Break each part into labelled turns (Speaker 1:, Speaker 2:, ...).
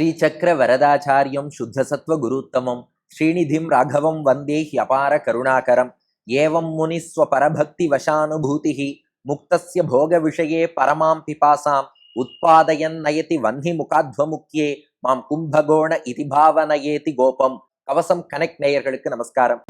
Speaker 1: ஸ்ரீசக்கர வரதாச்சாரியம் சுத்தசத்வ குருத்தமம் ஸ்ரீநிதிம் ராகவம் வந்தே ஹியபார கருணாகரம் ஏவம் முனிஸ்வ பரபக்தி வசானுபூதிः முக்தஸ்ய போக விஷயே பரமாம் பிபாசாம் உத்பாதயன் நயதி வன்னி முகாத்வமுக்கியே மாம் கும்பகோண இதி பாவனயேதி கோபம் கவசம் கனெக்ட் நேயர்களுக்கு நமஸ்காரம்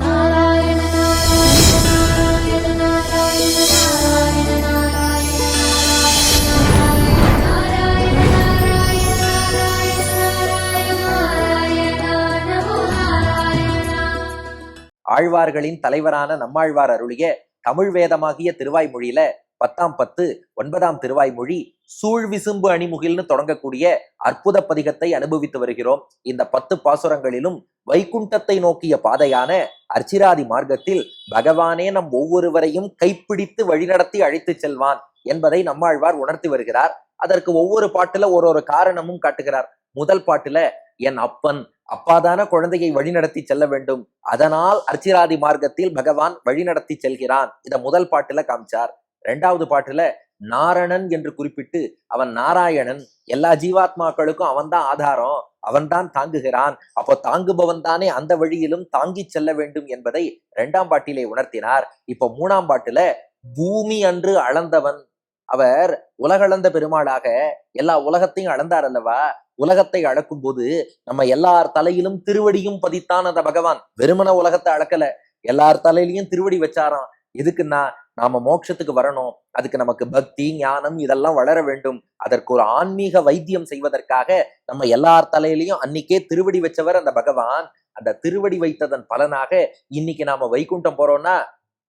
Speaker 1: ஆழ்வார்களின் தலைவரான நம்மாழ்வார் அருளிய தமிழ் வேதமாகிய திருவாய்மொழியில பத்தாம் பத்து ஒன்பதாம் திருவாய்மொழி சூழ் விசும்பு அணிமுகில்னு தொடங்கக்கூடிய அற்புத பதிகத்தை அனுபவித்து வருகிறோம். இந்த பத்து பாசுரங்களிலும் வைகுண்டத்தை நோக்கிய பாதையான அர்ச்சிராதி மார்க்கத்தில் பகவானே நம் ஒவ்வொருவரையும் கைப்பிடித்து வழிநடத்தி அழைத்துச் செல்வான் என்பதை நம்மாழ்வார் உணர்த்தி வருகிறார். அதற்கு ஒவ்வொரு பாட்டுல ஒரு ஒரு காரணமும் காட்டுகிறார். முதல் பாட்டுல என் அப்பன் அப்பாதான குழந்தையை வழிநடத்தி செல்ல வேண்டும். அதனால் அர்ச்சிராதி மார்க்கத்தில் பகவான் வழிநடத்தி செல்கிறான். இத முதல் பாட்டுல காமிச்சார். ரெண்டாவது பாட்டுல நாரணன் என்று குறிப்பிட்டு அவன் நாராயணன் எல்லா ஜீவாத்மாக்களுக்கும் அவன்தான் ஆதாரம் அவன்தான் தாங்குகிறான். அப்போ தாங்குபவன் தானே அந்த வழியிலும் தாங்கிச் செல்ல வேண்டும் என்பதை இரண்டாம் பாட்டிலே உணர்த்தினார். இப்போ மூணாம் பாட்டுல பூமி அன்று அளந்தவன் அவர் உலகளந்த பெருமாளாக எல்லா உலகத்தையும் அளந்தார் அல்லவா? உலகத்தை அளக்கும் போது நம்ம எல்லார் தலையிலும் திருவடியும் பதித்தான் அந்த பகவான். வெறுமன உலகத்தை அளக்கல. எல்லார் தலையிலையும் திருவடி வச்சாராம். எதுக்குன்னா நாம மோட்சத்துக்கு வரணும். அதுக்கு நமக்கு பக்தி ஞானம் இதெல்லாம் வளர வேண்டும். அதற்கு ஒரு ஆன்மீக வைத்தியம் செய்வதற்காக நம்ம எல்லார் தலையிலையும் அன்னைக்கே திருவடி வச்சவர் அந்த பகவான். அந்த திருவடி வைத்ததன் பலனாக இன்னைக்கு நாம வைகுண்டம் போறோம்னா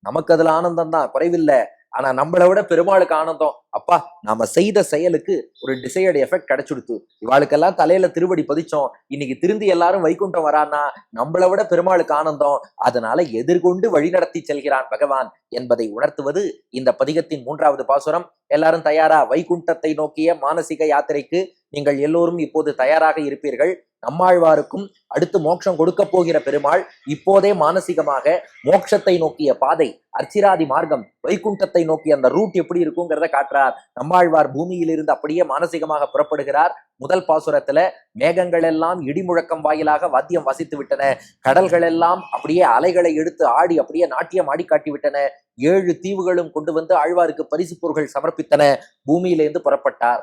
Speaker 1: நமக்கு அதுல ஆனந்தம் தான் குறைவில்லை. ஆனா நம்மளை விட பெருமாளுக்கு ஆனந்தம் அப்பா நாம செய்த செயலுக்கு ஒரு டிசையர்டு எஃபெக்ட் கிடைச்சுடுத்து. இவாளுக்கெல்லாம் தலையில திருவடி பதிச்சோம். இன்னைக்கு திருந்தி எல்லாரும் வைகுண்டம் வரான்னா நம்மளை விட பெருமாளுக்கு ஆனந்தம். அதனால எதிர்கொண்டு வழிநடத்தி செல்கிறான் பகவான் என்பதை உணர்த்துவது இந்த பதிகத்தின் மூன்றாவது பாசுரம். எல்லாரும் தயாரா? வைகுண்டத்தை நோக்கிய மானசீக யாத்திரைக்கு நீங்கள் எல்லோரும் இப்போது தயாராக இருப்பீர்கள். நம்மாழ்வாருக்கும் அடுத்து மோட்சம் கொடுக்க போகிற பெருமாள் இப்போதே மானசீகமாக மோட்சத்தை நோக்கிய பாதை அர்ச்சிராதி மார்க்கம் வைகுண்டத்தை நோக்கிய அந்த ரூட் எப்படி இருக்குங்கிறத காட்டுறார். வருகிறார் நம்மாழ்வார் பூமியிலிருந்து அப்படியே மானசீகமாக புறப்படுகிறார். முதல் பாசுரத்துல மேகங்கள் எல்லாம் இடிமுழக்கம் வாயிலாக வாத்தியம் வசித்து விட்டன கடல்கள் எல்லாம் அப்படியே அலைகளை எடுத்து ஆடி அப்படியே நாட்டியம் ஆடி காட்டி விட்டன ஏழு தீவுகளும் கொண்டு வந்து ஆழ்வாருக்கு பரிசு பொருள்கள் சமர்ப்பித்தன. பூமியிலிருந்து புறப்பட்டார்.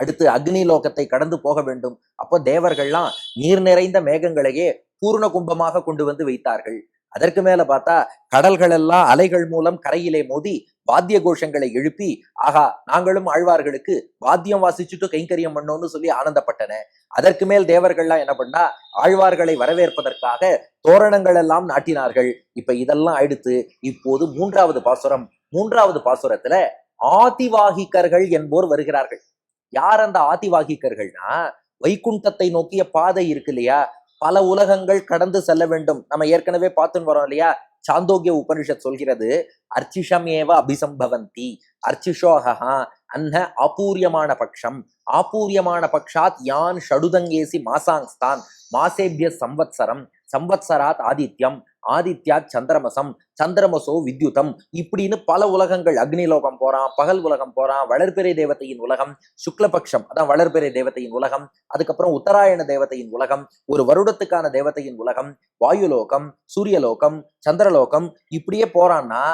Speaker 1: அடுத்து அக்னி லோகத்தை கடந்து போக வேண்டும். அப்போ தேவர்கள்லாம் நீர் நிறைந்த மேகங்களையே பூர்ண கும்பமாக கொண்டு வந்து வைத்தார்கள். அதற்கு மேல பார்த்தா கடல்கள் எல்லாம் அலைகள் மூலம் கரையிலே மோதி வாத்திய கோஷங்களை எழுப்பி ஆகா நாங்களும் ஆழ்வார்களுக்கு வாத்தியம் வாசிச்சுட்டு கைங்கரியம் பண்ணோம்னு சொல்லி ஆனந்தப்பட்டன. அதற்கு மேல் தேவர்கள்லாம் என்ன பண்ணா ஆழ்வார்களை வரவேற்பதற்காக தோரணங்கள் எல்லாம் நாட்டினார்கள். இப்ப இதெல்லாம் அடுத்து இப்போது மூன்றாவது பாசுரம் மூன்றாவது பாசுரத்துல ஆதிவாகிக்கர்கள் என்போர் வருகிறார்கள். யார் அந்த ஆதிவாகிக்கர்கள்னா வைகுண்டத்தை நோக்கிய பாதை இருக்கு இல்லையா? பல உலகங்கள் கடந்து செல்ல வேண்டும். நம்ம ஏற்கனவே பார்த்துன்னு வரோம் இல்லையா? சாந்தோக்கிய உபனிஷத் சொல்கிறது அர்ச்சிஷம் ஏவ அபிசம்பவந்தி அர்ச்சிஷோகா அன்ன ஆபூரியமான பட்சம் ஆபூரியமான பக்ஷாத் யான் ஷடுதங்கேசி மாசாங்ஸ்தான் மாசேபிய சம்வத்சரம் சம்வத்சராத் ஆதித்யம் ஆதித்யா சந்திரமசம் சந்திரமசோ வித்யுதம். இப்படின்னு பல உலகங்கள் அக்னி லோகம் போறான் பகல் உலகம் போறான் வளர்பிறை தேவத்தையின் உலகம் சுக்லபக்ஷம் அதான் வளர்பிறை தேவத்தையின் உலகம் அதுக்கப்புறம் உத்தராயண தேவத்தையின் உலகம் ஒரு வருடத்துக்கான தேவத்தையின் உலகம் வாயுலோகம் சூரியலோகம் சந்திரலோகம் இப்படியே போறான்னா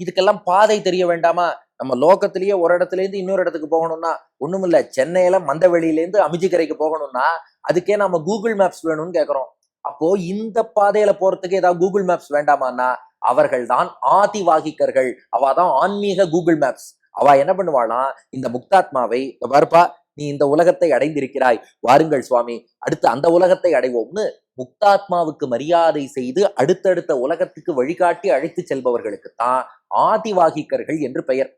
Speaker 1: இதுக்கெல்லாம் பாதை தெரிய வேண்டாமா? நம்ம லோகத்திலேயே ஒரு இடத்துல இருந்து இன்னொரு இடத்துக்கு போகணும்னா ஒண்ணுமில்ல சென்னையில மந்தவெளியிலேருந்து அமிஜிக்கரைக்கு போகணும்னா அதுக்கே நம்ம கூகுள் மேப்ஸ் வேணும்னு கேக்குறோம். அப்போ இந்த பாதையில போறதுக்கு ஏதாவது கூகுள் மேப்ஸ் வேண்டாமான்னா அவர்கள் தான் ஆதிவாகிக்கர்கள். அவ தான் ஆன்மீக கூகுள் மேப்ஸ் அவ என்ன பண்ணுவானா இந்த முக்தாத்மாவை "இதோ பாருப்பா நீ இந்த உலகத்தை அடைந்திருக்கிறாய். வாருங்கள் சுவாமி அடுத்து அந்த உலகத்தை அடைவோம்னு முக்தாத்மாவுக்கு மரியாதை செய்து அடுத்தடுத்த உலகத்துக்கு வழிகாட்டி அழைத்து செல்பவர்களுக்கு தான் ஆதிவாகிக்கர்கள் என்று பெயர்.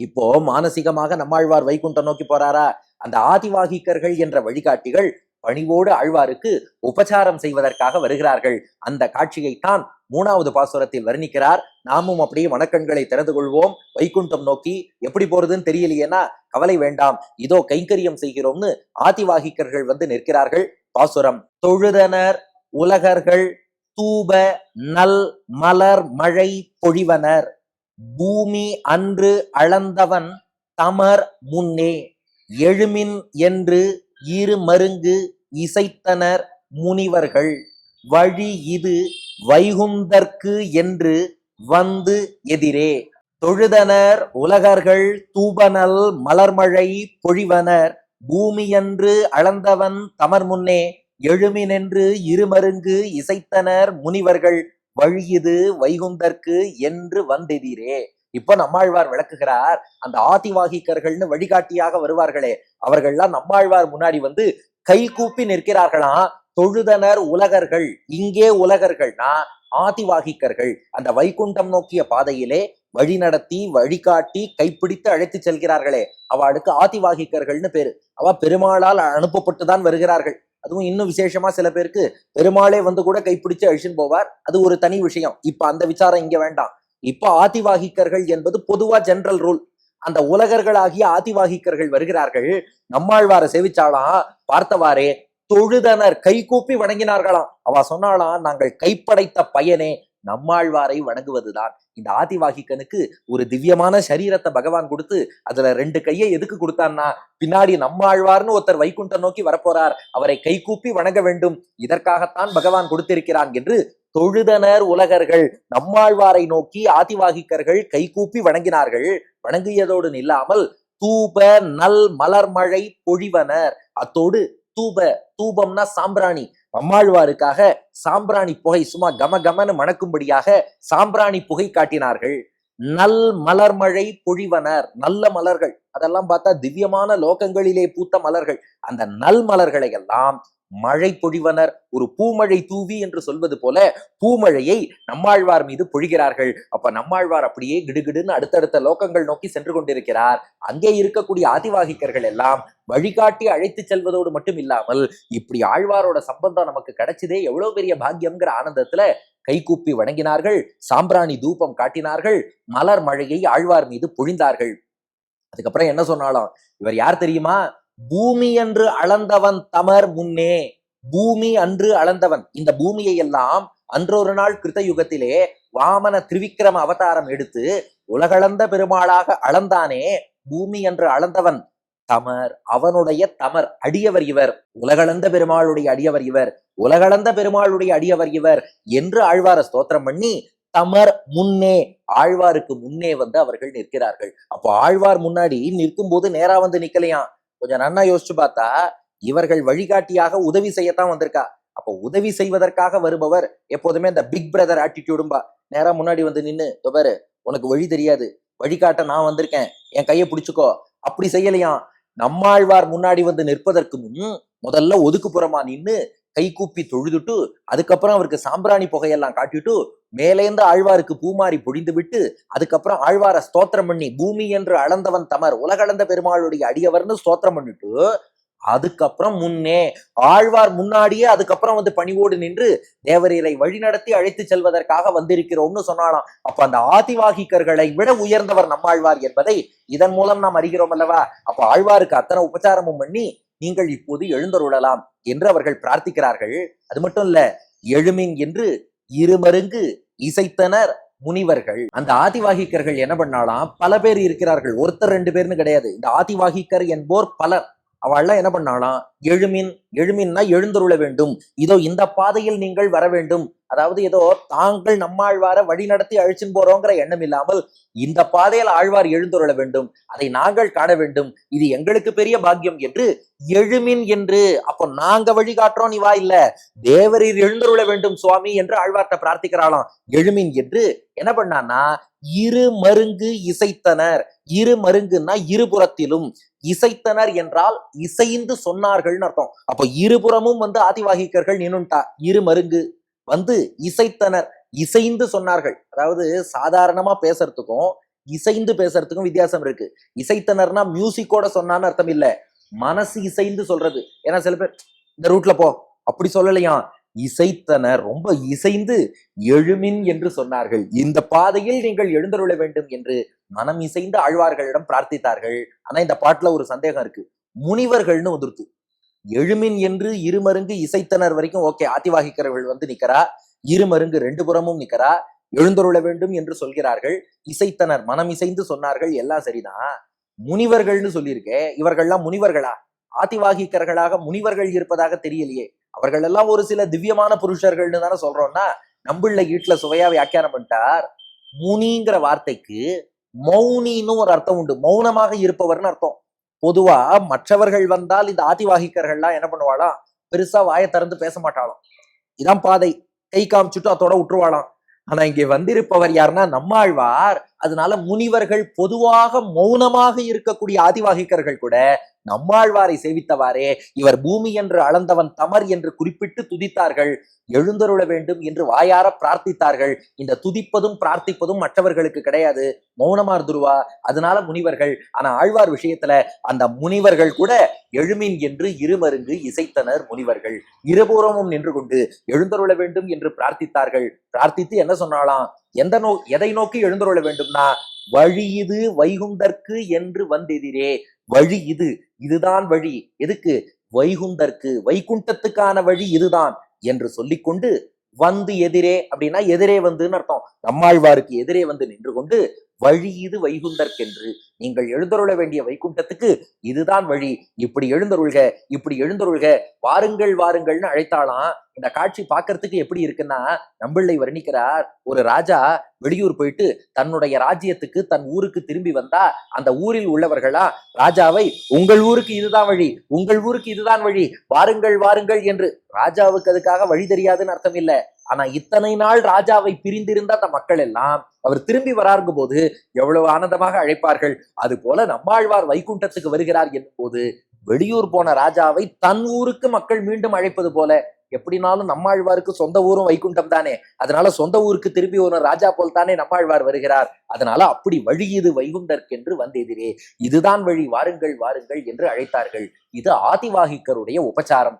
Speaker 1: இப்போ மானசீகமாக நம்மாழ்வார் வைகுண்டம் நோக்கி போறாரா? அந்த ஆதிவாகிக்கர்கள் என்ற வழிகாட்டிகள் பணிவோடு ஆழ்வாருக்கு உபச்சாரம் செய்வதற்காக வருகிறார்கள். அந்த காட்சியைத்தான் மூணாவது பாசுரத்தில் வர்ணிக்கிறார். நாமும் அப்படியே மனக்கண்களை திறந்து கொள்வோம். வைகுண்டம் நோக்கி எப்படி போறதுன்னு தெரியலையேனா கவலை வேண்டாம். இதோ கைங்கரியம் செய்கிறோம்னு ஆதிவாகிக்கர்கள் வந்து நிற்கிறார்கள். பாசுரம் தொழுதனர் உலகர்கள் தூப நல் மலர் மழை பொழிவனர். பூமி அன்று அளந்தவன் தமர் முன்னே. எழுமின் என்று இரு மருங்கு இசைத்தனர் முனிவர்கள். வழி இது வைகுந்தற்கு என்று வந்து எதிரே. தொழுதனர் உலகர்கள் தூபனல் மலர்மழை பொழிவனர். பூமியன்று அளந்தவன் தமர் முன்னே எழுமினென்று இருமருங்கு இசைத்தனர் முனிவர்கள். வழியுது வைகுந்தற்கு என்று வந்தெதிரே. இப்ப நம்மாழ்வார் விளக்குகிறார் அந்த ஆதிவாகிக்கர்கள்னு வழிகாட்டியாக வருவார்களே அவர்கள்லாம் நம்மாழ்வார் முன்னாடி வந்து கை கூப்பி நிற்கிறார்களாம். தொழுதனர் உலகர்கள் இங்கே உலகர்கள்னா ஆதிவாகிக்கர்கள். அந்த வைகுண்டம் நோக்கிய பாதையிலே வழி நடத்தி வழிகாட்டி கைப்பிடித்து அழைத்து செல்கிறார்களே. அவளுக்கு ஆதிவாகிக்கர்கள்னு பேரு. அவ பெருமாளால் அனுப்பப்பட்டு தான் வருகிறார்கள். அதுவும் இன்னும் விசேஷமா சில பேருக்கு பெருமாளே வந்து கூட கைப்பிடிச்சு அழிச்சுன்னு போவார். அது ஒரு தனி விஷயம். இப்ப அந்த விசாரம் இங்க வேண்டாம். இப்ப ஆதிவாகிக்கர்கள் என்பது பொதுவா ஜெனரல் ரூல் அந்த உலகர்களாகிய ஆதிவாகிக்கர்கள் வருகிறார்கள். நம்மாழ்வார செவிச்சாலாம் பார்த்தவாறே தொழுதனர் கை கூப்பி வணங்கினார்களாம். அவ சொன்னாலாம் நாங்கள் கைப்படைத்த பயனே நம்மாழ்வாரை வணங்குவதுதான். இந்த ஆதிவாகிக்கனுக்கு ஒரு திவ்யமான சரீரத்தை பகவான் கொடுத்து அதுல ரெண்டு கையை எதுக்கு கொடுத்தான்னா பின்னாடி நம்மாழ்வார்னு ஒருத்தர் வைகுண்டம் நோக்கி வரப்போறார். அவரை கைகூப்பி வணங்க வேண்டும். இதற்காகத்தான் பகவான் கொடுத்திருக்கிறான் என்று தொழுதனர் உலகர்கள் நம்மாழ்வாரை நோக்கி ஆதிவாகிக்கர்கள் கைகூப்பி வணங்கினார்கள். வணங்கியதோடு நில்லாமல் தூப நல் மலர்மழை பொழிவனர். அத்தோடு தூப தூபம்னா சாம்பிராணி. நம்மாழ்வாருக்காக சாம்பிராணி புகை சும்மா கம கமன்னு மணக்கும்படியாக சாம்பிராணி புகை காட்டினார்கள். நல் மலர்மழை பொழிவனர். நல்ல மலர்கள். அதெல்லாம் பார்த்தா திவ்யமான லோகங்களிலே பூத்த மலர்கள். அந்த நல் மலர்களை எல்லாம் மழை பொழிவனர் ஒரு பூமழை தூவி என்று சொல்வது போல பூமழையை நம்மாழ்வார் மீது பொழிகிறார்கள். அப்ப நம்மாழ்வார் அப்படியே கிடுகிடுன்னு அடுத்தடுத்த லோகங்கள் நோக்கி சென்று கொண்டிருக்கிறார். அங்கே இருக்கக்கூடிய ஆதிவாகிக்கர்கள் எல்லாம் வழிகாட்டி அழைத்து செல்வதோடு மட்டும் இல்லாமல் இப்படி ஆழ்வாரோட சம்பந்தம் நமக்கு கிடைச்சதே எவ்வளவு பெரிய பாக்கியம்ங்கிற ஆனந்தத்துல கைகூப்பி வணங்கினார்கள். சாம்பிராணி தூபம் காட்டினார்கள். மலர் மழையை ஆழ்வார் மீது பொழிந்தார்கள். அதுக்கப்புறம் என்ன சொன்னாலும் இவர் யார் தெரியுமா? பூமி என்று அளந்தவன் தமர் முன்னே. பூமி அன்று அளந்தவன். இந்த பூமியை எல்லாம் அன்றொரு நாள் கிருத்த யுகத்திலே வாமன திரிவிக்ரம அவதாரம் எடுத்து உலகளந்த பெருமாளாக அளந்தானே. பூமி என்று அளந்தவன் தமர் அவனுடைய தமர் அடியவர் இவர். உலகளந்த பெருமாளுடைய அடியவர் இவர். உலகளந்த பெருமாளுடைய அடியவர் இவர் என்று ஆழ்வார ஸ்தோத்திரம் பண்ணி தமர் முன்னே ஆழ்வாருக்கு முன்னே வந்து அவர்கள் நிற்கிறார்கள். அப்போ ஆழ்வார் முன்னாடி நிற்கும் போது நேரா வந்து நிக்கலையாம். கொஞ்சம் நன்னா யோசிச்சு பார்த்தா இவர்கள் வழிகாட்டியாக உதவி செய்யத்தான் வந்திருக்கா. அப்போ உதவி செய்வதற்காக வருபவர் எப்போதுமே இந்த பிக் பிரதர் ஆட்டிடியூடும்பா நேரா முன்னாடி வந்து நின்று "இதோ உனக்கு வழி தெரியாது. வழிகாட்ட நான் வந்திருக்கேன். என் கையை பிடிச்சுக்கோ. அப்படி செய்யலையாம். நம்மாழ்வார் முன்னாடி வந்து நிற்பதற்கு முன் முதல்ல ஒதுக்குப்புறமா நின்று கை கூப்பி தொழுதுட்டு அதுக்கப்புறம் அவருக்கு சாம்பிராணி புகையெல்லாம் காட்டிட்டு மேலேந்து ஆழ்வாருக்கு பூமாரி பொழிந்து விட்டு அதுக்கப்புறம் ஆழ்வார ஸ்தோத்திரம் பண்ணி பூமி என்று அளந்தவன் தமர் உலகளந்த பெருமாளுடைய அடியவர்னு ஸ்தோத்திரம் பண்ணிட்டு அதுக்கப்புறம் முன்னே ஆழ்வார் முன்னாடியே அதுக்கப்புறம் வந்து பணிவோடு நின்று தேவரீரை வழிநடத்தி அழைத்து செல்வதற்காக வந்திருக்கிறோம்னு சொன்னாலாம் அப்ப அந்த ஆதிவாகிக்கர்களை விட உயர்ந்தவர் நம்மாழ்வார் என்பதை இதன் மூலம் நாம் அறிகிறோம் அல்லவா? அப்ப ஆழ்வாருக்கு அத்தனை உபச்சாரமும் பண்ணி நீங்கள் இப்போது எழுந்தருளலாம் என்று அவர்கள் பிரார்த்திக்கிறார்கள். அது மட்டும் இல்ல எழுமின் என்று இருமருங்கு இசைத்தனர் முனிவர்கள். அந்த ஆதிவாகிக்கர்கள் என்ன பண்ணாலாம்? பல பேர் இருக்கிறார்கள். ஒருத்தர் ரெண்டு பேர்னு கிடையாது. இந்த ஆதிவாகிக்கர் என்போர் பலர். அவள்லாம் என்ன பண்ணாலாம் எழுமின் எழுமின்னா எழுந்தருள வேண்டும். இதோ இந்த பாதையில் நீங்கள் வர வேண்டும். அதாவது ஏதோ தாங்கள் நம்மாழ்வார வழி நடத்தி அழிச்சின் போறோங்கிற எண்ணம் இல்லாமல் இந்த பாதையில் ஆழ்வார் எழுந்தருள வேண்டும். அதை நாங்கள் காண வேண்டும். இது எங்களுக்கு பெரிய பாக்கியம் என்று எழுமின் என்று அப்போ நாங்க வழிகாட்டுறோம் நீ வா இல்ல. தேவரீர் எழுந்தருள வேண்டும் சுவாமி என்று ஆழ்வார்ட்ட பிரார்த்திக்கிறாளாம். எழுமின் என்று என்ன பண்ணான்னா இரு மருங்கு இசைத்தனர். இரு மருங்குன்னா இருபுறத்திலும். இசைத்தனர் என்றால் இசைந்து சொன்னார்கள்னு அர்த்தம். அப்போ இருபுறமும் வந்து ஆதிவாகிக்கர்கள் நின்னுட்டா இரு மருங்கு வந்து இசைத்தனர் இசைந்து சொன்னார்கள். அதாவது சாதாரணமா பேசுறதுக்கும் இசைந்து பேசுறதுக்கும் வித்தியாசம் இருக்கு. இசைத்தனர்னா மியூசிக்கோட சொன்னான்னு அர்த்தம் இல்ல. மனசு இசைந்து சொல்றது. ஏன்னா சில பேர் இந்த ரூட்ல போ. அப்படி சொல்லலையாம். இசைத்தனர் ரொம்ப இசைந்து எழுமின் என்று சொன்னார்கள். இந்த பாதையில் நீங்கள் எழுந்தருள வேண்டும் என்று மனம் இசைந்து ஆழ்வார்களிடம் பிரார்த்தித்தார்கள். ஆனா இந்த பாட்டுல ஒரு சந்தேகம் இருக்கு. முனிவர்கள்னு வந்துருத்து எழுமின் என்று இருமருங்கு இசைத்தனர் வரைக்கும் ஓகே ஆதிவாகிக்கிறவர்கள் வந்து நிக்கிறா? இருமருங்கு ரெண்டு புறமும் நிக்கிறா? எழுந்தருள வேண்டும் என்று சொல்கிறார்கள். இசைத்தனர் மனம் இசைந்து சொன்னார்கள் எல்லாம் சரிதான் முனிவர்கள்னு சொல்லியிருக்கே இவர்கள்லாம் முனிவர்களா? ஆதிவாகிக்கர்களாக முனிவர்கள் இருப்பதாக தெரியலையே. அவர்கள் எல்லாம் ஒரு சில திவ்யமான புருஷர்கள்னு தானே சொல்றோம்னா நம்பிள்ள ஈட்டுல சுவையா வியாக்கியானம் பண்ணிட்டார். முனிங்கிற வார்த்தைக்கு மௌனின்னு ஒரு அர்த்தம் உண்டு. மௌனமாக இருப்பவர்னு அர்த்தம். பொதுவா மற்றவர்கள் வந்தால் இந்த ஆதிவாகிக்கர்கள்லாம் என்ன பண்ணுவாளாம்? பெருசா வாயை திறந்து பேச மாட்டாளாம். இதான் பாதை. கை காமிச்சுட்டு அதோட விட்டுருவாளாம். ஆனா இங்கே வந்திருப்பவர் யாருன்னா நம்மாழ்வார். அதனால முனிவர்கள் பொதுவாக மௌனமாக இருக்கக்கூடிய ஆதிவாகிக்கர்கள் கூட நம்மாழ்வாரை சேவித்தவாறே. இவர் பூமி என்று அளந்தவன் தமர் என்று குறிப்பிட்டு துதித்தார்கள். எழுந்தருள வேண்டும் என்று வாயார பிரார்த்தித்தார்கள். இந்த துதிப்பதும் பிரார்த்திப்பதும் மற்றவர்களுக்கு கிடையாது. மௌனமா இருந்துருவா அதனால முனிவர்கள் ஆனா ஆழ்வார் விஷயத்துல அந்த முனிவர்கள் கூட எழுமின் என்று இருமருங்கு இசைத்தனர் முனிவர்கள். இருபூரமும் நின்று கொண்டு எழுந்தருள வேண்டும் என்று பிரார்த்தித்தார்கள். பிரார்த்தித்து என்ன சொன்னாலாம்? எந்த நோ எதை நோக்கி எழுந்தருள வேண்டும்னா வழி இது வைகுந்தற்கு என்று வந்தெதிரே. வழி இது இதுதான் வழி. எதுக்கு? வைகுண்டற்கு வைகுண்டத்துக்கான வழி இதுதான் என்று சொல்லிக்கொண்டு வந்து எதிரே அப்படின்னா எதிரே வந்துன்னு அர்த்தம். நம்மாழ்வாருக்கு எதிரே வந்து நின்று கொண்டு வழி இது வைகுந்தற்கென்று நீங்கள் எழுந்தருள வேண்டிய வைகுண்டத்துக்கு இதுதான் வழி. இப்படி எழுந்தருள்க இப்படி எழுந்தருள்க. வாருங்கள் வாருங்கள்னு அழைத்தாலாம். இந்த காட்சி பார்க்கறதுக்கு எப்படி இருக்குன்னா நம்பிள்ளை வர்ணிக்கிறார் ஒரு ராஜா வெளியூர் போயிட்டு தன்னுடைய ராஜ்யத்துக்கு தன் ஊருக்கு திரும்பி வந்தா அந்த ஊரில் உள்ளவர்களா ராஜாவை உங்கள் ஊருக்கு இதுதான் வழி உங்கள் ஊருக்கு இதுதான் வழி வாருங்கள் வாருங்கள் என்று. ராஜாவுக்கு அதுக்காக வழி தெரியாதுன்னு அர்த்தம் இல்லை. ஆனா இத்தனை நாள் ராஜாவை பிரிந்திருந்த அந்த மக்கள் எல்லாம் அவர் திரும்பி வராருங்கும் போது எவ்வளவு ஆனந்தமாக அழைப்பார்கள்? அது போல நம்மாழ்வார் வைகுண்டத்துக்கு வருகிறார் என்னும் போது வெளியூர் போன ராஜாவை தன் ஊருக்கு மக்கள் மீண்டும் அழைப்பது போல எப்படினாலும் நம்மாழ்வாருக்கு சொந்த ஊரும் வைகுண்டம் தானே. அதனால சொந்த ஊருக்கு திரும்பி ஒரு ராஜா போல் தானே நம்மாழ்வார் வருகிறார். அதனால அப்படி வழி இது வைகுண்டற்கென்று வந்தெதிரே. இதுதான் வழி வாருங்கள் வாருங்கள் என்று அழைத்தார்கள். இது ஆதிவாகிக்கருடைய உபச்சாரம்.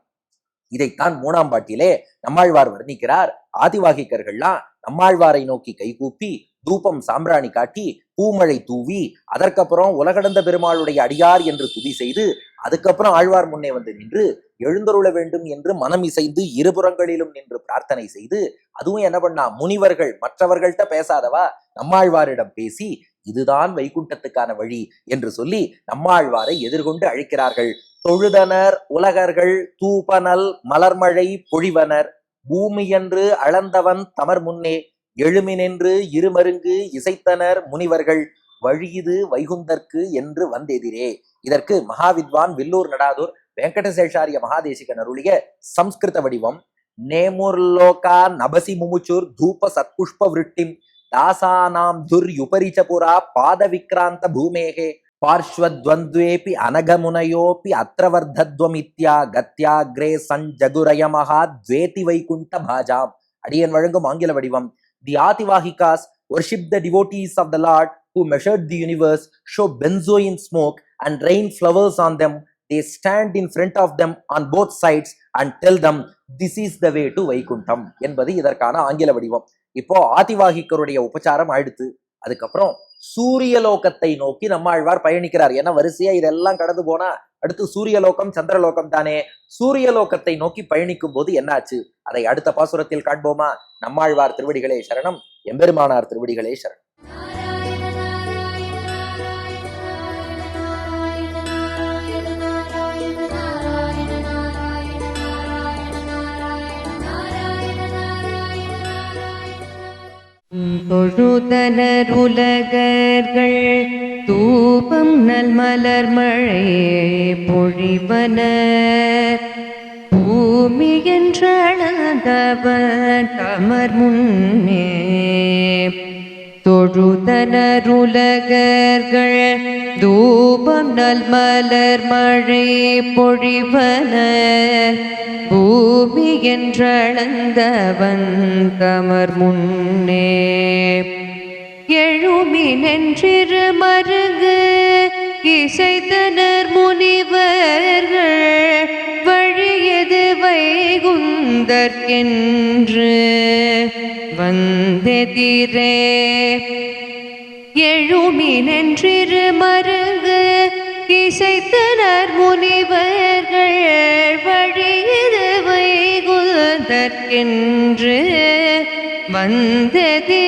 Speaker 1: இதைத்தான் மூணாம் பாட்டிலே நம்மாழ்வார் வர்ணிக்கிறார். ஆதிவாகிக்கர்கள்லாம் நம்மாழ்வாரை நோக்கி கைகூப்பி தூபம் சாம்பிராணி காட்டி பூமழை தூவி அதற்கப்புறம் உலகடந்த பெருமாளுடைய அடியார் என்று துதி செய்து அதுக்கப்புறம் ஆழ்வார் முன்னே வந்து நின்று எழுந்தருள வேண்டும் என்று மனம் இசைந்து இருபுறங்களிலும் நின்று பிரார்த்தனை செய்து அதுவும் என்ன பண்ணா முனிவர்கள் மற்றவர்கள்ட்ட பேசாதவா நம்மாழ்வாரிடம் பேசி இதுதான் வைகுண்டத்துக்கான வழி என்று சொல்லி நம்மாழ்வாரை எதிர்கொண்டு அழைக்கிறார்கள். தொழுதனர் உலகர்கள் தூபனல் மலர்மழை பொழிவனர். பூமியன்று அளந்தவன் தமர் முன்னே எழுமினென்று இருமருங்கு இசைத்தனர் முனிவர்கள். வழியுது வைகுந்தற்கு என்று வந்தெதிரே. இதற்கு மகாவித்வான் வில்லூர் நடாதூர் வெங்கடசேஷாரிய மகாதேசிகன் அருளிய சம்ஸ்கிருத வடிவம். நேமுர்லோகா நபசி முமுச்சூர் தூப சத்புஷ்ப விருட்டிம். தாசானாம் துர்யுபரிச்ச பாத விக்ராந்த பூமேகே. పార్శ్వద్వంద్వేపి అనగమునయోపి అత్రవర్ధద్వమిత్యా గత్యాగ్రే సంజగురయమహా ద్వేతి வைகுண்ட భాజాం அடியன் வழங்கும் ஆங்கில வடிவம் the ஆதிவாகிகாஸ் worship the devotees of the lord who measured the universe show benzo in smoke and rain flowers on them they stand in front of them on both sides and tell them this is the way to Vaikuntham என்பது இதற்கான ஆங்கில வடிவம் இப்போ ஆதிவாகிக்கருடைய உபச்சாரம் அடுத்து அதுக்கப்புறம் சூரியலோகத்தை நோக்கி நம்மாழ்வார் பயணிக்கிறார். ஏன்னா வரிசையா இதெல்லாம் கடந்து போனா அடுத்து சூரியலோகம் சந்திரலோகம் தானே. சூரியலோகத்தை நோக்கி பயணிக்கும் போது என்னாச்சு? அதை அடுத்த பாசுரத்தில் காண்போமா? நம்மாழ்வார் திருவடிகளே சரணம் எம்பெருமானார் திருவடிகளே சரணம்.
Speaker 2: தொழுதனருலகர்கள் தூபம் நல்மலர் மழை பொழிவன. பூமி என்றளந்தவர் தமர் முன்னே தொழுதனருலகர்கள் தூபம் நல் மலர் மழை பொழிவனர் பூமி என்றளந்தவன் கமர் முன்னே. எழுமி நின்றிரு மருங்கு இசைத்தனர் முனிவர்கள் வழியது வைகுந்தற்கென்று வந்தெதிரே எழுமினென்றிரு மருங்கு இசைத்தனர் முனிவர்கள் வழியது வைகுதற்கென்று வந்ததே